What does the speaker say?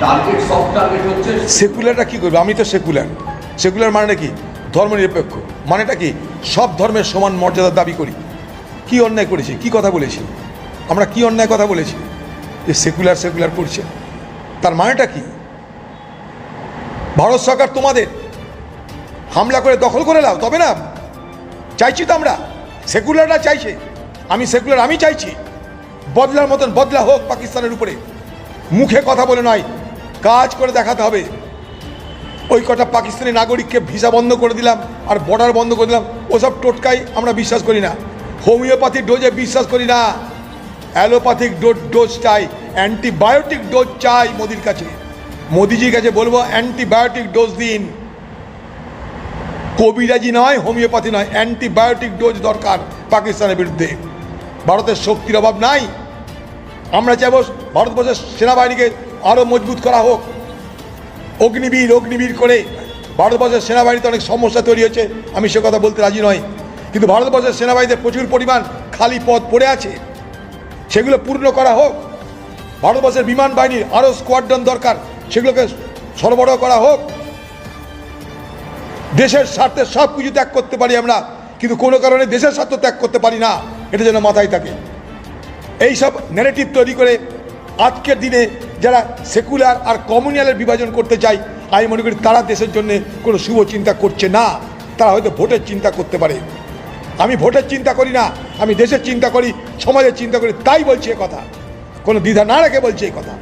Target target হচ্ছে সেকুলারটা কী করবে? আমি তো সেকুলার সেকুলার মানে কি? ধর্মনিরপেক্ষ। মানেটা কি? সব ধর্মের সমান মর্যাদার দাবি করি। কি অন্যায় করেছি? কি কথা বলেছি? আমরা কি অন্যায় কথা বলেছি? যে সেকুলার সেকুলার করছে। তার মানেটা কি? ভারত সরকার তোমাদের হামলা করে দখল করে নাও, তবে না? চাইছি তো আমরা। সেকুলাররা চাইছে। আমি সেকুলার আমি চাইছি। বদলার মতন বদলা হোক পাকিস্তানের উপরে। মুখে কথা বলে নয় কাজ করে দেখাতে হবে। ওই কটা পাকিস্তানি নাগরিককে ভিসা বন্ধ করে দিলাম আর বর্ডার বন্ধ করে দিলাম। ওসব টোটকাই আমরা বিশ্বাস করি না। হোমিওপ্যাথিক ডোজে বিশ্বাস করি না। অ্যালোপ্যাথিক ডোজ চাই, অ্যান্টিবায়োটিক ডোজ চাই মোদির কাছে। মোদিজির কাছে বলব, অ্যান্টিবায়োটিক ডোজ দিন। কবিরাজি নয়, হোমিওপ্যাথি নয়, অ্যান্টিবায়োটিক ডোজ দরকার পাকিস্তানের বিরুদ্ধে। ভারতের শক্তির অভাব নাই। আমরা চাইব ভারতবর্ষের সেনাবাহিনীকে আরও মজবুত করা হোক। অগ্নিবীর অগ্নিবীর করে ভারতবর্ষের সেনাবাহিনীতে অনেক সমস্যা তৈরি হয়েছে আমি সে কথা বলতে রাজি নয় কিন্তু ভারতবর্ষের সেনাবাহিনীতে প্রচুর পরিমাণ খালি পদ পড়ে আছে। সেগুলো পূর্ণ করা হোক। ভারতবর্ষের বিমান বাহিনীর আরও স্কোয়াড্রন দরকার। সেগুলোকে সরবরাহ করা হোক। দেশের স্বার্থে সব কিছু ত্যাগ করতে পারি আমরা। কিন্তু কোনো কারণে দেশের স্বার্থ ত্যাগ করতে পারি না। এটা যেন মাথায় থাকে। এইসব ন্যারেটিভ তৈরি করে আজকের দিনে যারা সেকুলার আর কমিউনিয়ালের বিভাজন করতে চায়, আমি মনে করি তারা দেশের জন্য কোনো শুভ চিন্তা করছে না। তারা হয়তো ভোটের চিন্তা করতে পারে। আমি ভোটের চিন্তা করি না, আমি দেশের চিন্তা করি, সমাজের চিন্তা করি, তাই বলছি কথা। কোনো দ্বিধা না রেখে বলছি এই কথা।